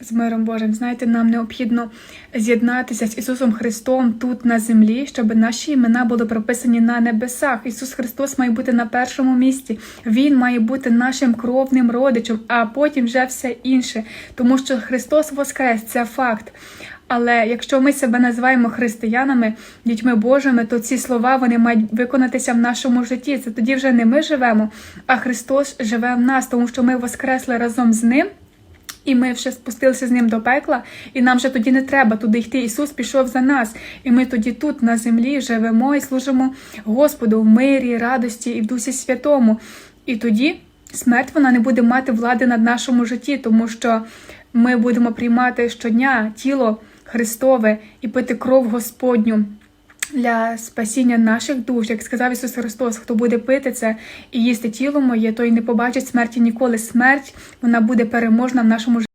з миром Божим. Знаєте, нам необхідно з'єднатися з Ісусом Христом тут на землі, щоб наші імена були прописані на небесах. Ісус Христос має бути на першому місці. Він має бути нашим кровним родичем, а потім вже все інше. Тому що Христос Воскрес це факт. Але якщо ми себе називаємо християнами, дітьми Божими, то ці слова вони мають виконатися в нашому житті. Це тоді вже не ми живемо, а Христос живе в нас, тому що ми воскресли разом з ним. І ми вже спустилися з ним до пекла, і нам вже тоді не треба туди йти. Ісус пішов за нас. І ми тоді тут, на землі, живемо і служимо Господу в мирі, радості і в Дусі Святому. І тоді смерть вона не буде мати влади над нашому житті, тому що ми будемо приймати щодня тіло Христове і пити кров Господню. Для спасіння наших душ, як сказав Ісус Христос, хто буде пити це і їсти тіло моє, той не побачить смерті ніколи. Смерть вона буде переможна в нашому житті.